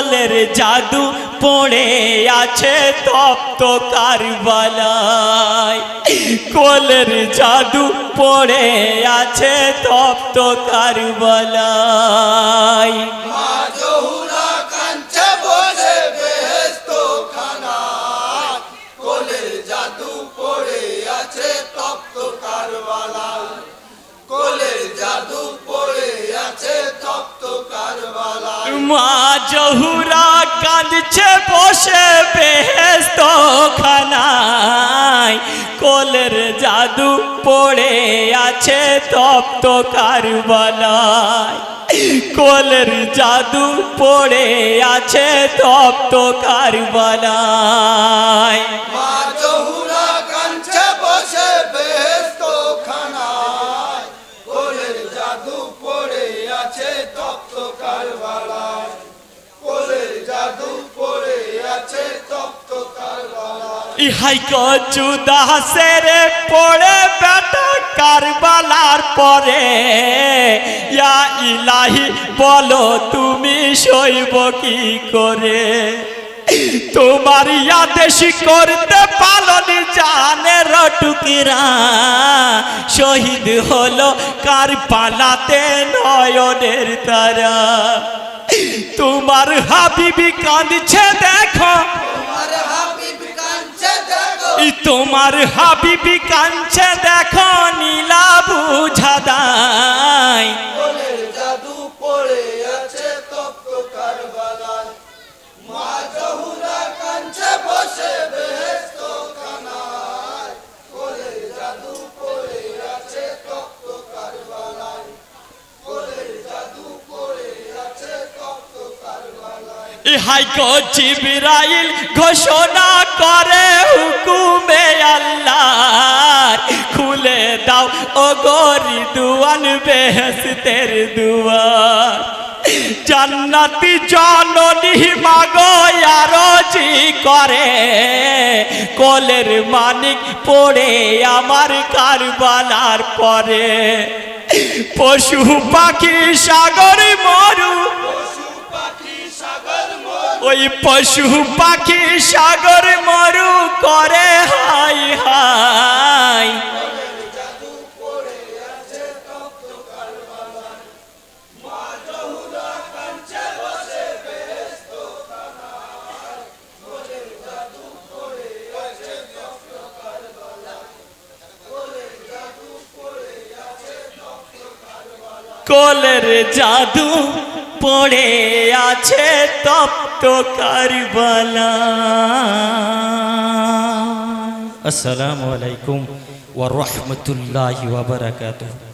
কোলের জাদু পড়ে আছে তপ্ত কারবালায়। কোলের জাদু পড়ে আছে তপ্ত কারবালায়। মা জহুরা কাঁদছে, বসে বেহেস্ত খানায় কোলের জাদু পড়ে আছে তপ্ত কারবালায়। কোলের জাদু পড়ে আছে তপ্ত কারবালায়। মা কোলের জাদু পড়ে আছে তপ্ত কারবালায়। ইহাই কচু দাসের পড়ে বেটা কারবালার পরে। ইয়া ইলাহি, বলো তুমি সইব কি করে? তোমার আদেশ করতে পালন জানের টুকিরা শহীদ হলো কার পালাতে নয়নের তারা। তোমার হাবিবি কাঁদছে দেখো। তোমার তোমার হাবিবি কাঞ্চে দেখো নীলা বুঝাদাই কোলের জাদু পড়ে আছে তপ্ত কারবালায়। মা জহুরা কাঞ্চে বসে বেহেস্ত খানায় কোলের জাদু পড়ে আছে তপ্ত কারবালায়। কোলের জাদু পড়ে আছে তপ্ত কারবালায়। ইহাই গো জিবরাইল ঘোষণা করে। ও গরি দুয়ান বেহেস্তের দুয়ার। জান্নাতি জননী মাগো আরজি করে। কোলের মানিক পড়ে আমার কারবালার পরে। পশু পাখি সাগর মরু। ওই পশু পাখি সাগর মরু। কোলের জাদু পড়ে আছে তপ্ত কারবালা। আসসালামু আলাইকুম ওয়া রাহমাতুল্লাহি ওয়া বারাকাতুহু।